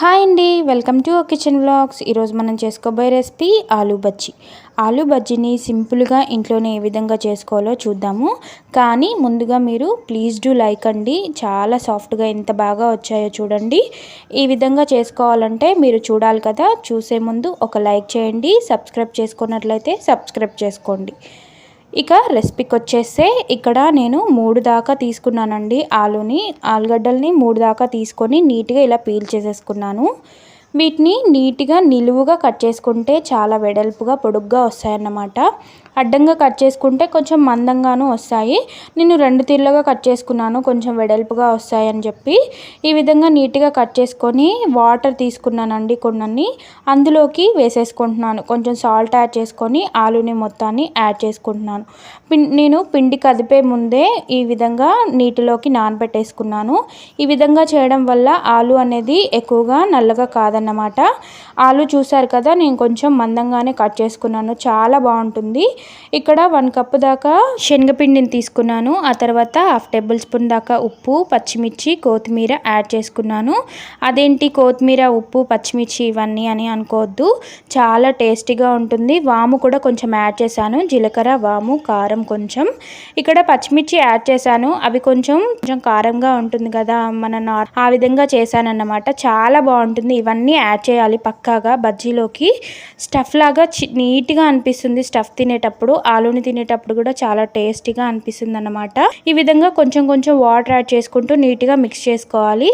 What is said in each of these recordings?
Hi అండి welcome to kitchen vlogs. ఈరోజు మనం చేసుకోబోయే రెసిపీ ఆలూ బజ్జీ. ఆలూ బజ్జీని సింపుల్గా ఇంట్లోనే ఏ విధంగా చేసుకోవాలో చూద్దాము. కానీ ముందుగా మీరు ప్లీజ్ డూ లైక్ అండి. చాలా సాఫ్ట్గా ఎంత బాగా వచ్చాయో చూడండి. ఈ విధంగా చేసుకోవాలంటే మీరు చూడాలి కదా. చూసే ముందు ఒక లైక్ చేయండి. సబ్స్క్రైబ్ చేసుకున్నట్లయితే సబ్స్క్రైబ్ చేసుకోండి. ఇక రెసిపీకి వచ్చేస్తే ఇక్కడ నేను మూడు దాకా తీసుకున్నానండి ఆలుని ఆలుగడ్డల్ని మూడు దాకా తీసుకొని నీట్గా ఇలా పీల్ చేసేసుకున్నాను. వీటిని నీట్గా నిలువుగా కట్ చేసుకుంటే చాలా వెడల్పుగా పొడుగ్గా వస్తాయన్నమాట. అడ్డంగా కట్ చేసుకుంటే కొంచెం మందంగాను వస్తాయి. నేను రెండు తీర్లుగా కట్ చేసుకున్నాను కొంచెం వెడల్పుగా వస్తాయని చెప్పి ఈ విధంగా నీట్గా కట్ చేసుకొని వాటర్ తీసుకున్నానండి కొన్ని అందులోకి వేసేసుకుంటున్నాను. కొంచెం సాల్ట్ యాడ్ చేసుకొని ఆలుని మొత్తాన్ని యాడ్ చేసుకుంటున్నాను. నేను పిండి కదిపే ముందే ఈ విధంగా నీటిలోకి నానబెట్టేసుకున్నాను. ఈ విధంగా చేయడం వల్ల ఆలు అనేది ఎక్కువగా నల్లగా కాదన్నమాట. ఆలు చూసారు కదా నేను కొంచెం మందంగానే కట్ చేసుకున్నాను. చాలా బాగుంటుంది. ఇక్కడ వన్ కప్ దాకా శనగపిండిని తీసుకున్నాను. ఆ తర్వాత హాఫ్ టేబుల్ స్పూన్ దాకా ఉప్పు పచ్చిమిర్చి కొత్తిమీర యాడ్ చేసుకున్నాను. అదేంటి కొత్తిమీర ఉప్పు పచ్చిమిర్చి ఇవన్నీ అని అనుకోవద్దు. చాలా టేస్టీగా ఉంటుంది. వాము కూడా కొంచెం యాడ్ చేశాను. జీలకర్ర వాము కారం కొంచెం. ఇక్కడ పచ్చిమిర్చి యాడ్ చేశాను. అవి కొంచెం కొంచెం కారంగా ఉంటుంది కదా మన ఆ విధంగా చేశానన్నమాట. చాలా బాగుంటుంది. ఇవన్నీ యాడ్ చేయాలి పక్కాగా బజ్జీలోకి. స్టఫ్ లాగా నీట్గా అనిపిస్తుంది స్టఫ్ తినేటప్పుడు. ఆలూని తినేటప్పుడు కూడా చాలా టేస్టీగా అనిపిస్తుంది అన్నమాట ఈ విధంగా కొంచెం కొంచెం వాటర్ యాడ్ చేసుకుంటూ నీట్గా మిక్స్ చేసుకోవాలి.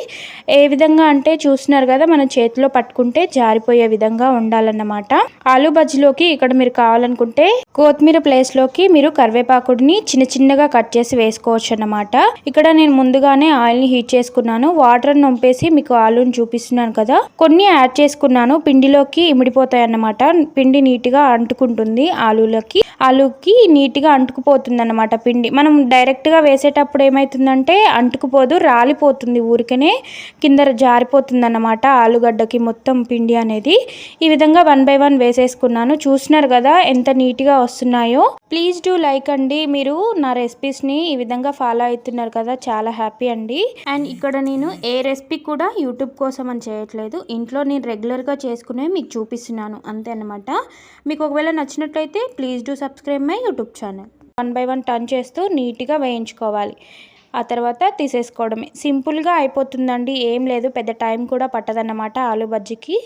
ఏ విధంగా అంటే చూస్తున్నారు కదా మనం చేతిలో పట్టుకుంటే జారిపోయే విధంగా ఉండాలన్నమాట. ఆలు బజ్జీలోకి ఇక్కడ మీరు కావాలనుకుంటే కొత్తిమీర ప్లేస్లోకి మీరు కరివేపాకుడిని చిన్న చిన్నగా కట్ చేసి వేసుకోవచ్చు అన్నమాట ఇక్కడ నేను ముందుగానే ఆయిల్ని హీట్ చేసుకున్నాను. వాటర్ నొంపేసి మీకు ఆలుని చూపిస్తున్నాను కదా. కొన్ని యాడ్ చేసుకున్నాను. పిండిలోకి ఇమిడిపోతాయి అన్నమాట పిండి నీట్గా అంటుకుంటుంది ఆలూలకి. ఆలుకి నీట్గా అంటుకుపోతుంది అనమాట పిండి. మనం డైరెక్ట్గా వేసేటప్పుడు ఏమవుతుందంటే అంటుకుపోదు రాలిపోతుంది ఊరికనే కింద జారిపోతుందన్నమాట ఆలుగడ్డకి మొత్తం పిండి అనేది. ఈ విధంగా వన్ బై వన్ వేసేసుకున్నాను. చూసినారు కదా ఎంత నీట్గా వస్తున్నాయో. ప్లీజ్ డూ లైక్ అండి. మీరు నా రెసిపీస్ని ఈ విధంగా ఫాలో అవుతున్నారు కదా చాలా హ్యాపీ అండి. అండ్ ఇక్కడ నేను ఏ రెసిపీ కూడా యూట్యూబ్ కోసం అని చేయట్లేదు. ఇంట్లో నేను రెగ్యులర్గా చేసుకునే మీకు చూపిస్తున్నాను. అంతే అనమాట మీకు ఒకవేళ నచ్చినట్లయితే please do subscribe my YouTube channel one by one turn చేస్తూ నీట్గా వేయించుకోవాలి. ఆ తర్వాత తీసేసుకోవడమే. సింపుల్గా అయిపోతుందండి. ఏం లేదు పెద్ద టైం కూడా పట్టదన్నమాట ఆలు బజ్జీకి.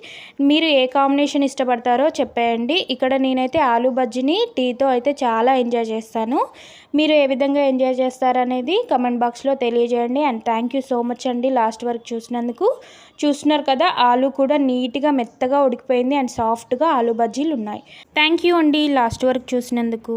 మీరు ఏ కాంబినేషన్ ఇష్టపడతారో చెప్పేయండి. ఇక్కడ నేనైతే ఆలు బజ్జీని టీతో అయితే చాలా ఎంజాయ్ చేస్తాను. మీరు ఏ విధంగా ఎంజాయ్ చేస్తారనేది కమెంట్ బాక్స్లో తెలియజేయండి. And thank you so much అండి లాస్ట్ వరకు చూసినందుకు. చూస్తున్నారు కదా ఆలు కూడా నీట్గా మెత్తగా ఉడికిపోయింది. అండ్ సాఫ్ట్గా ఆలు బజ్జీలు ఉన్నాయి థ్యాంక్ యూ అండి లాస్ట్ వరకు చూసినందుకు.